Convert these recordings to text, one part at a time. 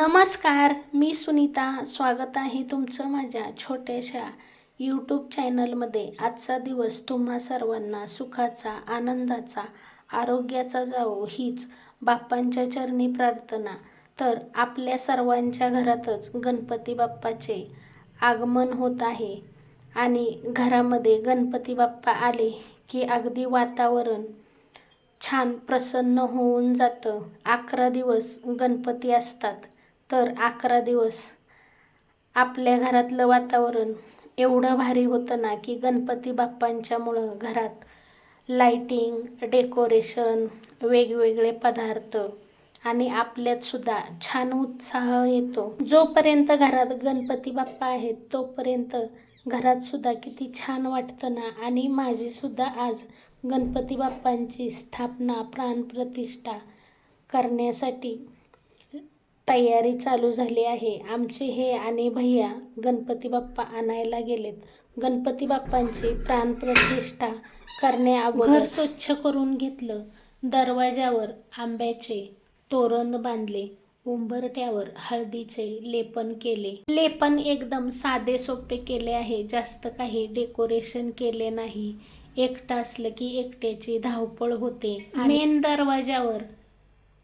नमस्कार मी सुनीता. स्वागत आहे तुमचं माझ्या छोट्याशा यूट्यूब चॅनलमध्ये आजचा दिवस तुम्हा सर्वांना सुखाचा आनंदाचा आरोग्याचा जावो हीच बाप्पांच्या चरणी प्रार्थना. तर आपल्या सर्वांच्या घरातच गणपती बाप्पाचे आगमन होत आहे आणि घरामध्ये गणपती बाप्पा आले की अगदी वातावरण छान प्रसन्न होऊन जातं. अकरा दिवस गणपती असतात. तर अकरा दिवस. आपल्या घरातलं वातावरण एवढं भारी होतं ना की गणपती बाप्पांच्यामुळं घरात लाईटिंग डेकोरेशन वेगवेगळे पदार्थ आणि आपल्यात सुद्धा छान उत्साह येतो. जोपर्यंत घरात गणपती बाप्पा आहेत तोपर्यंत घरात सुद्धा किती छान वाटतं ना. आणि माझी सुद्धा आज गणपती बाप्पांची स्थापना प्राणप्रतिष्ठा करण्यासाठी तयारी चालू झाली आहे. आमचे हे आणि भैया गणपती बाप्पा आणायला गेलेत. गणपती बाप्पांची प्राणप्रतिष्ठा करण्याअगोदर घर स्वच्छ करून घेतलं. दरवाजावर आंब्याचे तोरण बांधले. उंबरट्यावर हळदीचे लेपन केले. लेपन एकदम साधे सोपे केले आहे. जास्त काही डेकोरेशन केले नाही. एकटं असलं की एकट्याची धावपळ होते. मेन दरवाजावर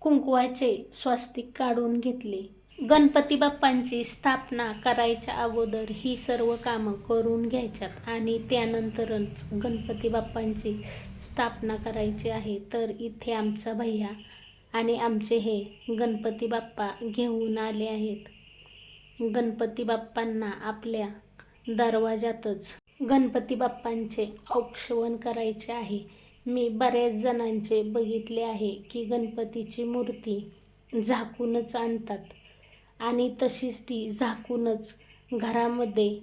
कुंकवाचे स्वस्तिक काढून घेतले. गणपती बाप्पांची स्थापना करायच्या अगोदर ही सर्व कामं करून घ्यायच्यात आणि त्यानंतरच गणपती बाप्पांची स्थापना करायची आहे. तर इथे आमचा भैया आणि आमचे हे गणपती बाप्पा घेऊन आले आहेत. गणपती बाप्पांना आपल्या दरवाजातच गणपती बाप्पांचे औक्षवण करायचे आहे. मी बऱ्याच जणांचे बघितले आहे की गणपतीची मूर्ती झाकूनच आणतात. आणि तशीच ती झाकूनच घरामध्ये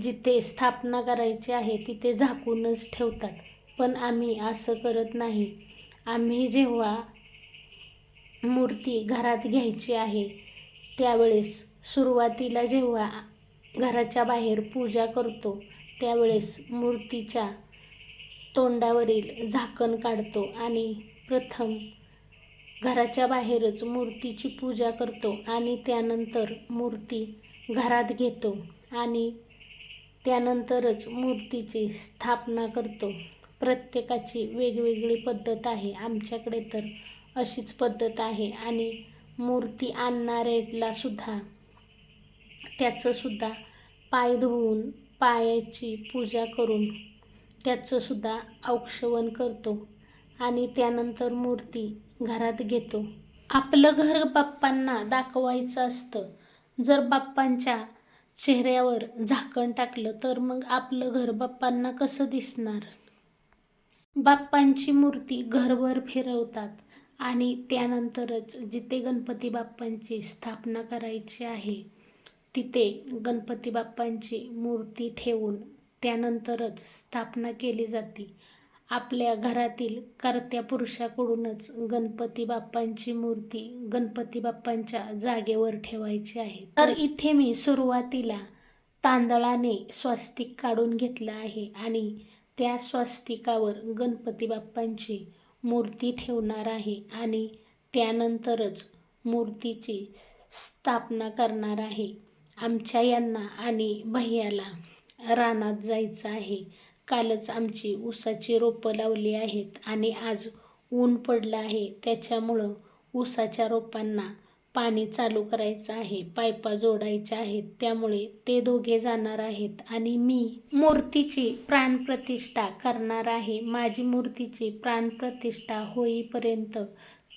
जिथे स्थापना करायची आहे तिथे झाकूनच ठेवतात. पण आम्ही असं करत नाही. आम्ही जेव्हा मूर्ती घरात घ्यायची आहे त्यावेळेस सुरुवातीला जेव्हा घराच्या बाहेर पूजा करतो त्यावेळेस मूर्तीच्या तोंडावरील झाकण काढतो आणि प्रथम घराच्या बाहेरच मूर्तीची पूजा करतो आणि त्यानंतर मूर्ती घरात घेतो आणि त्यानंतरच मूर्तीची स्थापना करतो. प्रत्येकाची वेगवेगळी पद्धत आहे. आमच्याकडे तर अशीच पद्धत आहे आणि मूर्ती आणणाऱ्याला सुद्धा त्याचंसुद्धा पाय धुवून पायाची पूजा करून त्याचंसुद्धा औक्षवण करतो आणि त्यानंतर मूर्ती घरात घेतो. आपलं घर बाप्पांना दाखवायचं असतं. जर बाप्पांच्या चेहऱ्यावर झाकण टाकलं तर मग आपलं घर बाप्पांना कसं दिसणार? बाप्पांची मूर्ती घरभर फिरवतात आणि त्यानंतरच जिथे गणपती बाप्पांची स्थापना करायची आहे तिथे गणपती बाप्पांची मूर्ती ठेवून त्यानंतरच स्थापना केली जाते. आपल्या घरातील कर्त्या पुरुषाकडूनच गणपती बाप्पांची मूर्ती गणपती बाप्पांच्या जागेवर ठेवायची आहे. तर इथे मी सुरुवातीला तांदळाने स्वस्तिक काढून घेतलं आहे आणि त्या स्वस्तिकावर गणपती बाप्पांची मूर्ती ठेवणार आहे आणि त्यानंतरच मूर्तीची स्थापना करणार आहे आमच्या यांना आणि भैयाला. रानात जायचं आहे. कालच आमची ऊसाची रोपं लावली आहेत आणि आज ऊन पडलं आहे. त्याच्यामुळं ऊसाच्या रोपांना पाणी चालू करायचं आहे. पायपा जोडायच्या आहेत. त्यामुळे ते दोघे जाणार आहेत आणि मी मूर्तीची प्राणप्रतिष्ठा करणार आहे. माझी मूर्तीची प्राणप्रतिष्ठा होईपर्यंत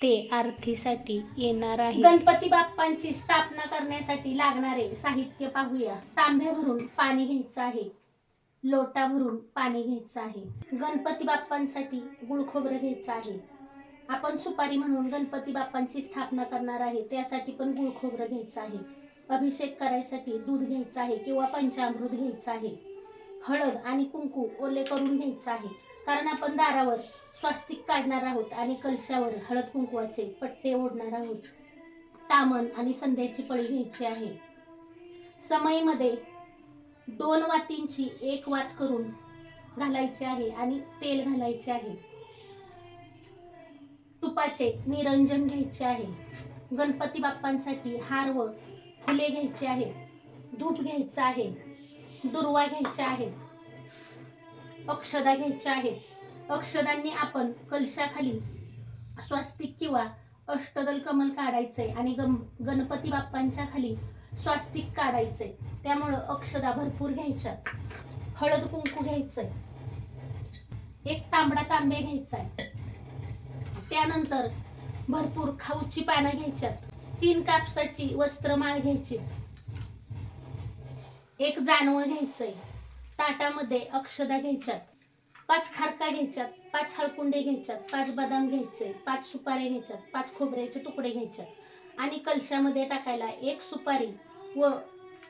ते आरतीसाठी येणार आहे. गणपती बाप्पांची स्थापना करण्यासाठी लागणारे साहित्य पाहूया. तांब्या भरून पाणी घ्यायचं आहे. लोटा भरून पाणी घ्यायचं आहे. गणपती बाप्पांसाठी गुळखोबरं घ्यायचं आहे. आपण सुपारी म्हणून गणपती बाप्पांची स्थापना करणार आहे. त्यासाठी पण गुळखोबरं घ्यायचं आहे. अभिषेक करायसाठी दूध घ्यायचं आहे किंवा पंचामृत घ्यायचं आहे. हळद आणि कुंकू ओले करून घ्यायचं आहे. कारण आपण दारावर स्वस्तिक काढणार आहोत आणि कलशावर हळद कुंकवाचे पट्टे ओढणार आहोत तामण आणि संध्याची पळी घ्यायची आहे. समईमध्ये दोन वातींची एक वात करून घालायची आहे आणि तेल घालायचे आहे. तुपाचे निरंजन घ्यायचे आहे. गणपती बाप्पांसाठी हार व फुले घ्यायची आहेत धूप घ्यायचं आहे. दुर्वा घ्यायच्या आहेत. अक्षदा घ्यायच्या आहेत. अक्षदांनी आपण कलशाखाली स्वास्तिक किंवा अष्टदल कमल काढायचंय आणि गम गणपती बाप्पांच्या खाली स्वास्तिक काढायचंय त्यामुळं अक्षदा भरपूर घ्यायच्यात हळद कुंकू घ्यायचंय. एक तांबडा तांबे घ्यायचाय. त्यानंतर भरपूर खाऊची पानं घ्यायच्यात. तीन कापसाची वस्त्रमाळ घ्यायची. एक जानवं घ्यायचंय. ताटामध्ये अक्षदा घ्यायच्यात. पाच खारका घ्यायच्यात पाच हळकुंडे घ्यायच्यात पाच बदाम घ्यायचे पाच सुपाऱ्या घ्यायच्यात पाच खोबऱ्याचे तुकडे घ्यायच्यात. आणि कलशामध्ये टाकायला एक सुपारी व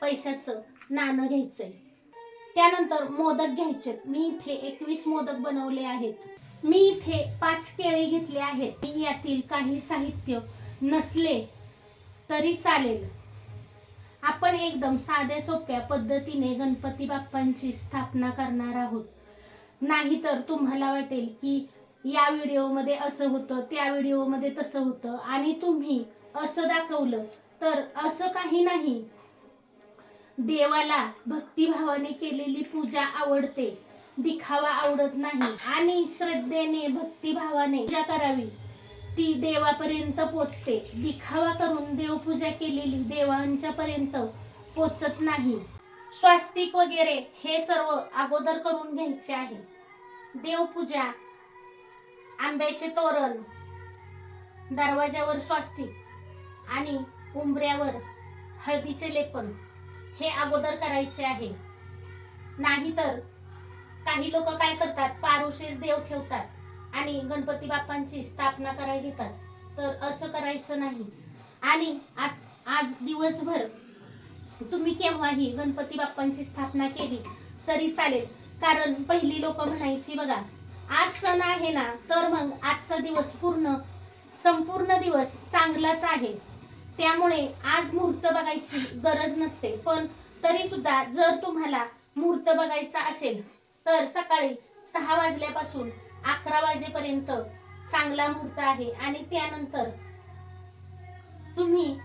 पैशाचं नाणं घ्यायचंय. त्यानंतर मोदक घ्यायचे मी इथे एकवीस मोदक बनवले आहेत. मी इथे पाच केळी घेतले आहेत. मी यातील काही साहित्य नसले तरी चालेल. आपण एकदम साध्या सोप्या पद्धतीने गणपती बाप्पांची स्थापना करणार आहोत. नाहीतर तुम्हाला वाटेल की या व्हिडिओमध्ये असं होतं त्या व्हिडिओमध्ये तसं होतं आणि तुम्ही असं दाखवलं तर असं काही नाही. देवाला भक्तिभावाने केलेली पूजा आवडते दिखावा आवडत नाही आणि श्रद्धेने भक्तिभावाने पूजा करावी. ती देवापर्यंत पोचते. दिखावा करून देवपूजा केलेली देवांच्या पर्यंत पोचत नाही. स्वास्तिक वगैरे हे सर्व अगोदर करून घ्यायचे आहे. देवपूजा आंब्याचे तोरण दरवाज्यावर स्वास्तिक आणि उंबऱ्यावर हळदीचे लेपन हे अगोदर करायचे आहे. नाहीतर काही लोक काय करतात? पारुशेच देव ठेवतात आणि गणपती बाप्पांची स्थापना करायला घेतात तर असं करायचं नाही. आणि आज दिवसभर तुम्ही केव्हाही गणपती बाप्पांची स्थापना केली तरी चालेल. कारण पहिली लोक म्हणायची बघा आज सण आहे ना तर मग आजचा दिवस पूर्ण संपूर्ण दिवस चांगलाच आहे. त्यामुळे आज मुहूर्त बघायची गरज नसते. पण तरी सुद्धा जर तुम्हाला मुहूर्त बघायचा असेल तर सकाळी सहा वाजल्यापासून अकरा वाजेपर्यंत चांगला मुहूर्त आहे. आणि त्यानंतर तुम्ही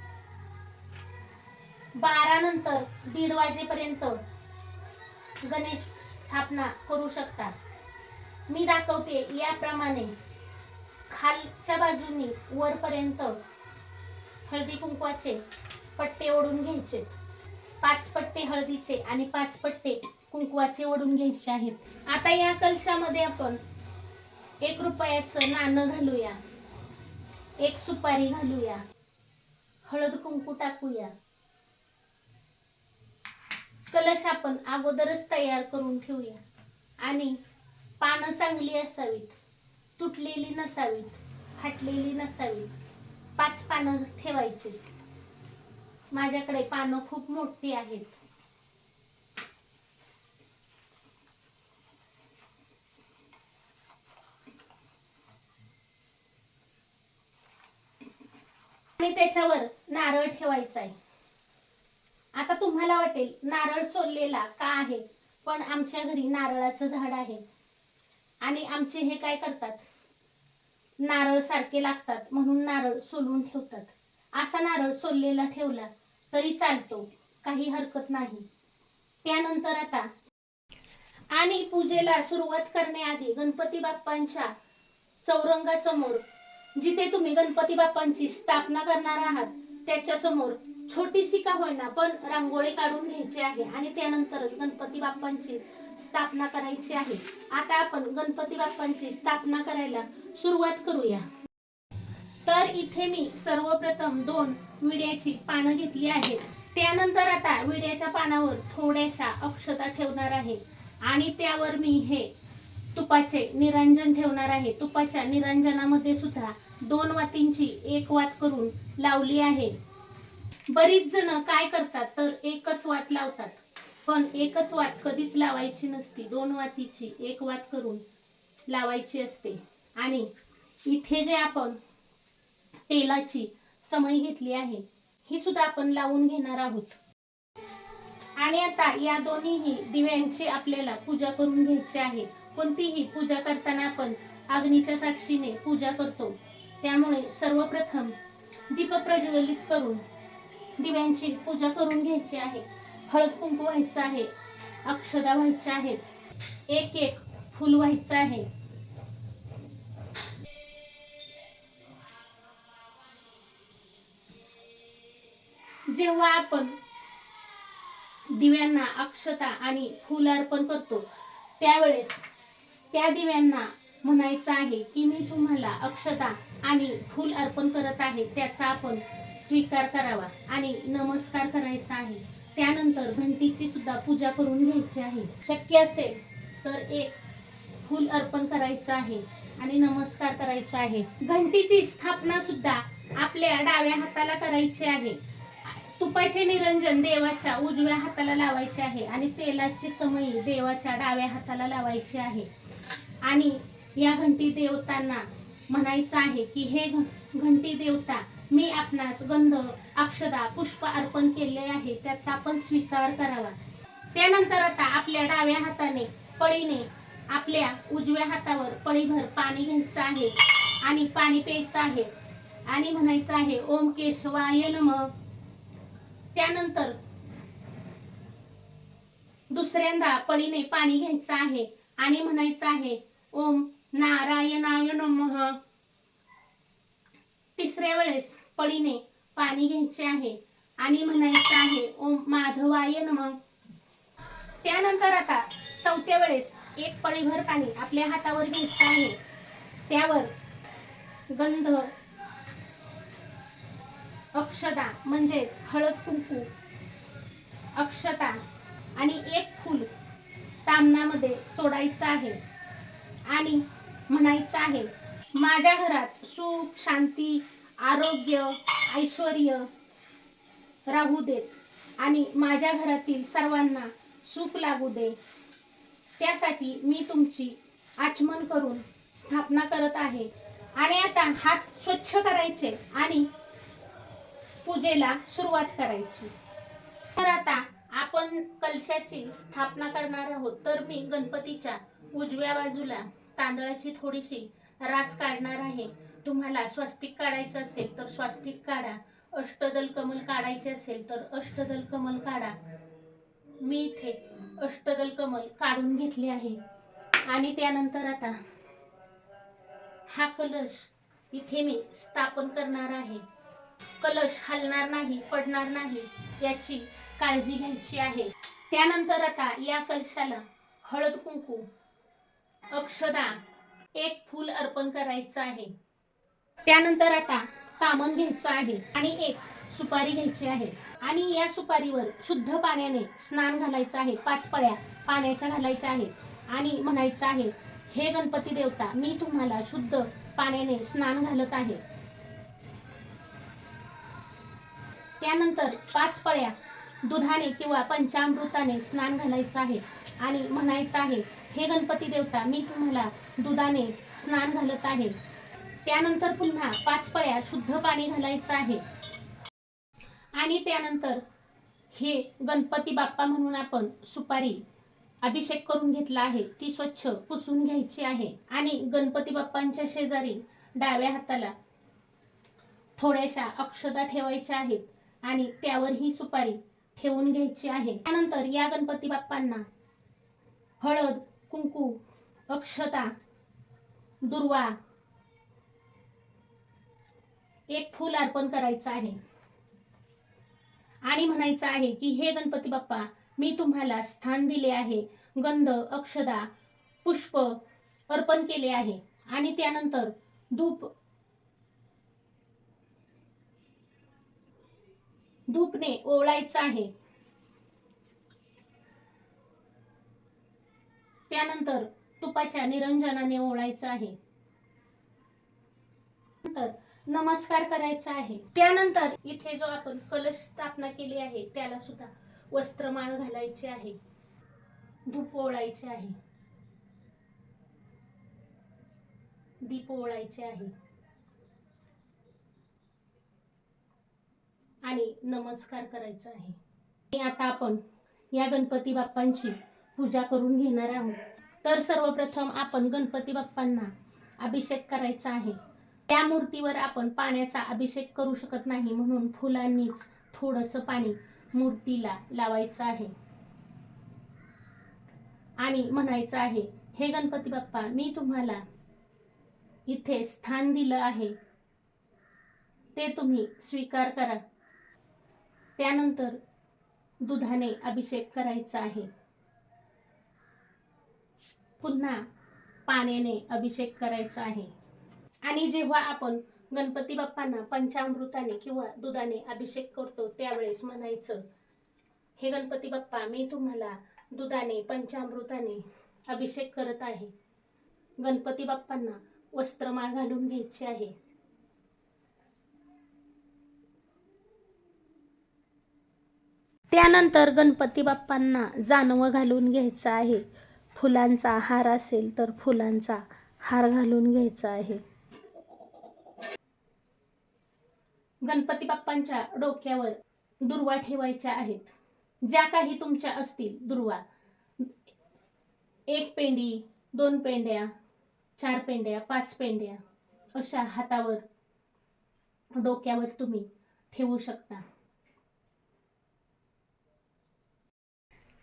बारा नंतर दीड वाजेपर्यंत गणेश स्थापना करू शकता मी दाखवते याप्रमाणे खालच्या बाजूनी वरपर्यंत हळदी कुंकवाचे पट्टे ओढून घ्यायचे. पाच पट्टे हळदीचे आणि पाच पट्टे कुंकवाचे ओढून घ्यायचे आहेत. आता या कलशामध्ये आपण एक रुपयाचं नाणं घालूया. एक सुपारी घालूया. हळद कुंकू टाकूया. कलश आपण अगोदरच तयार करून ठेवूया. आणि पानं चांगली असावीत तुटलेली नसावीत फाटलेली नसावीत पाच पानं ठेवायची. माझ्याकडे पानं खूप मोठी आहेत. आणि त्याच्यावर नारळ ठेवायचा आहे. तुम्हाला वाटेल नारळ सोललेला का आहे? पण आमच्या घरी नारळाचं झाड आहे. आणि आमचे हे काय करतात? नारळ सारखे लागतात म्हणून नारळ सोलून ठेवतात. असा नारळ सोललेला ठेवला तरी चालतो काही हरकत नाही. त्यानंतर आता आणि पूजेला सुरुवात करण्याआधी गणपती बाप्पांच्या चौरंगासमोर जिथे तुम्ही गणपती बाप्पांची स्थापना करणार आहात त्याच्यासमोर छोटीशी का होईना पण रांगोळी काढून घ्यायची आहे. आणि त्यानंतरच गणपती बाप्पांची स्थापना करायची आहे. आता आपण गणपती बाप्पांची स्थापना करायला सुरुवात करूया. तर इथे मी सर्वप्रथम दोन विड्याची पानं घेतली आहेत. त्यानंतर आता विड्याच्या पानावर थोड्याशा अक्षता ठेवणार आहे. आणि त्यावर मी हे तुपाचे निरंजन ठेवणार आहे. तुपाच्या निरंजनामध्ये सुद्धा दोन वातींची एक वात करून लावली आहे. बरीच जण काय करतात तर एकच वाट लावतात. पण एकच वाट कधीच लावायची नसती. दोन वातीची एक वात करून लावायची असते. आणि इथे जे आपण तेलाची समय घेतली आहे ही सुद्धा आपण लावून घेणार आहोत. आणि आता या दोन्हीही दिव्यांची आपल्याला पूजा करून घ्यायची आहे. कोणतीही पूजा करताना आपण अग्नीच्या साक्षीने पूजा करतो. त्यामुळे सर्वप्रथम दीप प्रज्वलित करून दिव्यांची पूजा करून घ्यायची आहे. हळद कुंकू व्हायचं आहे. अक्षदा व्हायच्या आहेत. एक एक फुल व्हायचं आहे. जेव्हा आपण दिव्यांना अक्षता आणि फुल अर्पण करतो त्यावेळेस त्या दिव्यांना म्हणायचं आहे की मी तुम्हाला अक्षता आणि फुल अर्पण करत आहे त्याचा आपण स्वीकार करावा आणि नमस्कार करायचा आहे. त्यानंतर घंटीची सुद्धा पूजा करून घ्यायची आहे. शक्य असेल तर एक फूल अर्पण करायचं आहे आणि नमस्कार करायचा आहे. घंटीची स्थापना सुद्धा आपल्या डाव्या हाताला करायची आहे. तुपाचे निरंजन देवाच्या उजव्या हाताला लावायचे आहे आणि तेलाची समई देवाच्या डाव्या हाताला लावायची आहे. आणि या घंटी देवतांना म्हणायचं आहे की हे घंटी देवता मी आपणास गंध अक्षदा पुष्प अर्पण केले आहे त्याचा आपण स्वीकार करावा. त्यानंतर आता आपल्या डाव्या हाताने पळीने आपल्या उजव्या हातावर पळीभर पाणी घ्यायचं आहे आणि पाणी प्यायचं आहे आणि म्हणायचं आहे ओम केशवाय नम. त्यानंतर दुसऱ्यांदा पळीने पाणी घ्यायचं आहे आणि म्हणायचं आहे ओम नारायणाय नमः. तिसऱ्या वेळेस पळीने पाणी घ्यायचे आहे. आणि म्हणायचं आहे ओम माधवाय नम. त्यानंतर आता चौथ्या वेळेस एक पळीभर पाणी आपल्या हातावर घ्यायचं आहे. त्यावर गंध अक्षता म्हणजेच हळद कुंकू अक्षता आणि एक फूल तामणामध्ये सोडायचं आहे. आणि म्हणायचं आहे माझ्या घरात सुख शांती आरोग्य ऐश्वर राहू देत. आणि माझ्या घरातील सर्वांना सुख लागू दे. त्यासाठी मी तुमची आचमन करून स्थापना करत आहे. आणि आता हात स्वच्छ करायचे आणि पूजेला सुरुवात करायची. तर आता आपण कलशाची स्थापना करणार आहोत. तर मी गणपतीच्या उजव्या बाजूला तांदळाची थोडीशी रास काढणार आहे. तुम्हाला स्वास्तिक काढायचं असेल तर स्वास्तिक काढा. अष्टदल कमल काढायचे असेल तर अष्टदल कमल काढा. मी इथे अष्टदल कमल काढून घेतले आहे. आणि त्यानंतर आता हा कलश इथे मी स्थापन करणार आहे. कलश हलणार नाही पडणार नाही याची काळजी घ्यायची आहे. त्यानंतर आता या कलशाला हळद कुंकू अक्षदा एक फूल अर्पण करायचं आहे. त्यानंतर आता तामण घ्यायचं आहे आणि एक सुपारी घ्यायची आहे. आणि या सुपारीवर शुद्ध पाण्याने स्नान घालायचं आहे. पाच पळ्या पाण्याच्या घालायच्या आहेत. आणि म्हणायचं आहे हे गणपती देवता मी तुम्हाला शुद्ध पाण्याने स्नान घालत आहे. त्यानंतर पाच पळ्या दुधाने किंवा पंचामृताने स्नान घालायचं आहे. आणि म्हणायचं आहे हे गणपती देवता मी तुम्हाला दुधाने स्नान घालत आहे. त्यानंतर पुन्हा पाच पळ्या शुद्ध पाणी घालायचं आहे. आणि त्यानंतर हे गणपती बाप्पा म्हणून आपण सुपारी अभिषेक करून घेतला आहे. ती स्वच्छ पुसून घ्यायची आहे. आणि गणपती बाप्पांच्या शेजारी डाव्या हाताला थोड्याशा अक्षदा ठेवायच्या आहेत. आणि त्यावर ही सुपारी ठेवून घ्यायची आहे. त्यानंतर या गणपती बाप्पांना हळद कुंकू अक्षता दुर्वा एक फूल अर्पण करायचं आहे. आणि म्हणायचं आहे की हे गणपती बाप्पा मी तुम्हाला स्थान दिले आहे. गंध अक्षदा पुष्प अर्पण केले आहे. आणि त्यानंतर धूप धूपने ओवळायचं आहे. त्यानंतर तुपाच्या निरंजनाने ओळायचं आहे. नमस्कार करायचा आहे. त्यानंतर इथे जो आपण कलश स्थापना केली आहे त्याला सुद्धा वस्त्रमाळ घालायचे आहे. धूप ओळायचे आहे. दीप ओळायचे आहे. आणि नमस्कार करायचा आहे. आता आपण या गणपती बाप्पांची पूजा करून घेणार आहोत. तर सर्वप्रथम आपण गणपती बाप्पांना अभिषेक करायचा आहे. त्या मूर्तीवर आपण पाण्याचा अभिषेक करू शकत नाही म्हणून फुलांनीच थोडंसं पाणी मूर्तीला लावायचं आहे. आणि म्हणायचं आहे हे गणपती बाप्पा मी तुम्हाला इथे स्थान दिलं आहे. ते तुम्ही स्वीकार करा. त्यानंतर दुधाने अभिषेक करायचा आहे. पुन्हा पाण्याने अभिषेक करायचा आहे. आणि जेव्हा आपण गणपती बाप्पांना पंचामृताने किंवा दुधाने अभिषेक करतो त्यावेळेस म्हणायचं हे गणपती बाप्पा मी तुम्हाला दुधाने पंचामृताने अभिषेक करत आहे. गणपती बाप्पांना वस्त्रमाळ घालून घ्यायची आहे. त्यानंतर गणपती बाप्पांना जानवं घालून घ्यायचं आहे. फुलांचा हार असेल तर फुलांचा हार घालून घ्यायचा आहे. गणपती बाप्पांच्या डोक्यावर दुर्वा ठेवायच्या आहेत. ज्या काही तुमच्या असतील दुर्वा एक पेंडी दोन पेंड्या चार पेंड्या पाच पेंड्या अशा हातावर डोक्यावर तुम्ही ठेवू शकता.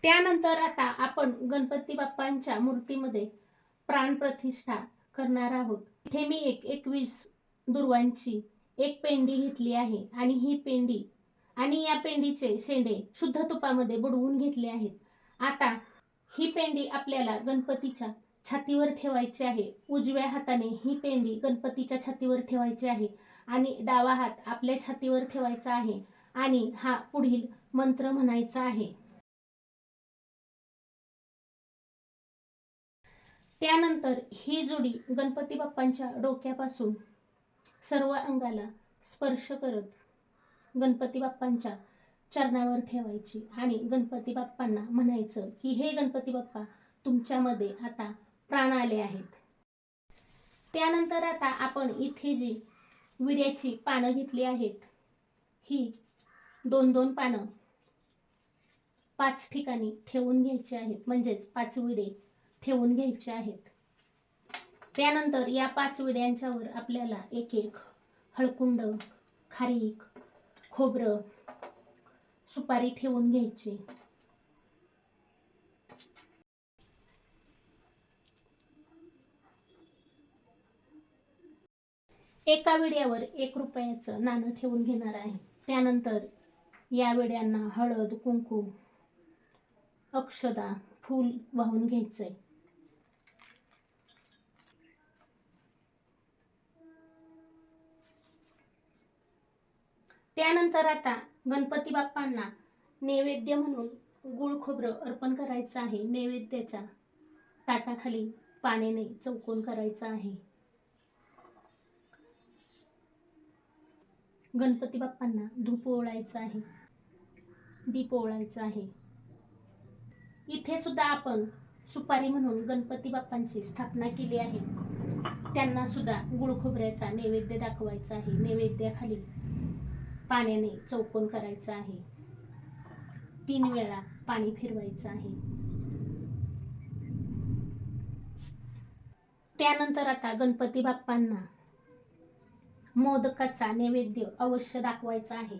त्यानंतर आता आपण गणपती बाप्पांच्या मूर्तीमध्ये प्राणप्रतिष्ठा करणार आहोत. इथे मी एक एकवीस दुर्वांची एक पेंडी घेतली आहे आणि ही पेंडी आणि या पेंडीचे शेंडे शुद्ध तुपामध्ये बुडवून घेतले आहेत. आता ही पेंडी आपल्याला गणपतीच्या छातीवर ठेवायची आहे. उजव्या हाताने ही पेंडी गणपतीच्या छातीवर ठेवायची आहे आणि डावा हात आपल्या छातीवर ठेवायचा आहे आणि हा पुढील मंत्र म्हणायचा आहे. त्यानंतर ही जोडी गणपती बाप्पांच्या डोक्यापासून सर्व अंगाला स्पर्श करत गणपती बाप्पांच्या चरणावर ठेवायची. आणि गणपती बाप्पांना म्हणायचं की हे गणपती बाप्पा तुमच्यामध्ये आता प्राण आले आहेत. त्यानंतर आता आपण इथे जी विड्याची पानं घेतली आहेत ही दोन दोन पानं पाच ठिकाणी ठेवून घ्यायची आहेत. म्हणजेच पाच विडे ठेवून घ्यायचे आहेत. त्यानंतर या पाच विड्यांच्यावर आपल्याला एक एक हळकुंड खारीक खोबरं सुपारी ठेवून घ्यायची. एका विड्यावर एक रुपयाचं नाणं ठेवून घेणार आहे. त्यानंतर या विड्यांना हळद कुंकू अक्षदा फूल वाहून घ्यायचंय. त्यानंतर आता गणपती बाप्पांना नैवेद्य म्हणून गुळ खोबरं अर्पण करायचं आहे. नैवेद्याच्या ताटाखाली पाण्याने चौकोन करायचं आहे. गणपती बाप्पांना धूप ओळायचं आहे. दीप ओळायचं आहे. इथे सुद्धा आपण सुपारी म्हणून गणपती बाप्पांची स्थापना केली आहे. त्यांना सुद्धा गुळखोबऱ्याचा नैवेद्य दाखवायचा आहे. नैवेद्याखाली पाण्याने चौकोन करायचं आहे. तीन वेळा पाणी फिरवायचं आहे. त्यानंतर आता गणपती बाप्पांना मोदकाचा नैवेद्य अवश्य दाखवायचा आहे.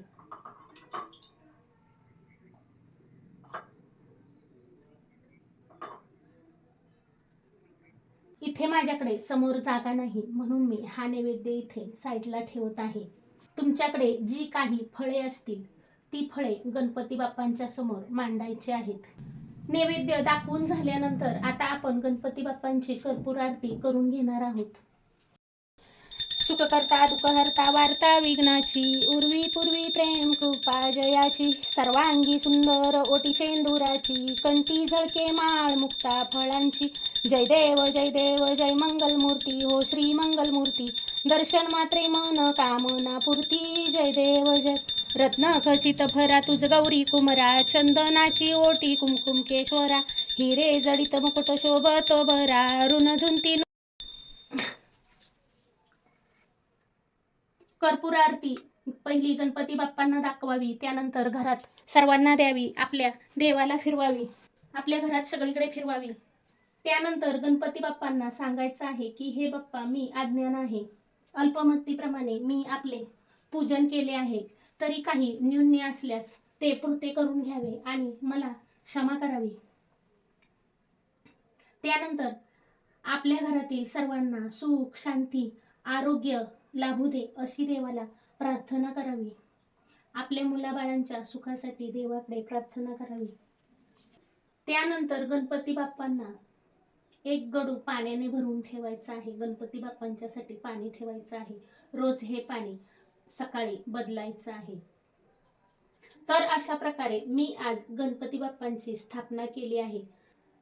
इथे माझ्याकडे समोर जागा नाही म्हणून मी हा नैवेद्य इथे साईडला ठेवत आहे. तुमच्याकडे जी काही फळे असतील ती फळे गणपती बाप्पांच्या समोर मांडायची आहेत. नैवेद्य दाखवून झाल्यानंतर आता आपण गणपती बाप्पांची कर्पूर आरती करून घेणार आहोत. सुखकर्ता दुःखहर्ता वार्ता विघ्नाची उर्वी पूर्वी प्रेम कृपा जयाची सर्वांगी सुंदर ओटी शेंदुराची कंठी झळके माळ मुक्ता फळांची. जय देव जय देव जय मंगलमूर्ती हो श्री मंगलमूर्ती. दर्शन मात्रे मन कामना पूर्ती. जय देव जय. रत्न खचित भरा तुझ गौरी कुमरा. चंदनाची ओटी कुमकुम केशवरा. हिरे जडित मुकुट शोभत बरा. ऋण झुंती कर्पूर आरती पहिली गणपती बाप्पांना दाखवावी. त्यानंतर घरात सर्वांना द्यावी. आपल्या देवाला फिरवावी. आपल्या घरात सगळीकडे फिरवावी. त्यानंतर गणपती बाप्पांना सांगायचं आहे की हे बाप्पा मी अज्ञान आहे. अल्पमतीप्रमाणे मी आपले पूजन केले आहे तरी काही न्यून्य असल्यास ते पुरते करून घ्यावे आणि मला क्षमा करावी. त्यानंतर आपल्या घरातील सर्वांना सुख शांती आरोग्य लाभू दे अशी देवाला प्रार्थना करावी. आपल्या मुलाबाळांच्या सुखासाठी देवाकडे प्रार्थना करावी. त्यानंतर गणपती बाप्पांना एक गडू पाण्याने भरून ठेवायचं आहे. गणपती बाप्पांच्यासाठी पाणी ठेवायचं आहे. रोज हे पाणी सकाळी बदलायचं आहे. तर अशा प्रकारे मी आज गणपती बाप्पांची स्थापना केली आहे.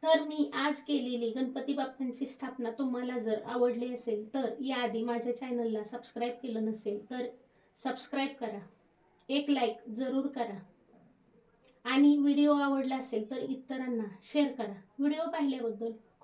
तर मी आज केलेली गणपती बाप्पांची स्थापना तुम्हाला जर आवडली असेल तर याआधी माझ्या चॅनलला सबस्क्राईब केलं नसेल तर सबस्क्राईब करा. एक लाईक जरूर करा. आणि व्हिडिओ आवडला असेल तर इतरांना शेअर करा. व्हिडिओ पाहिल्याबद्दल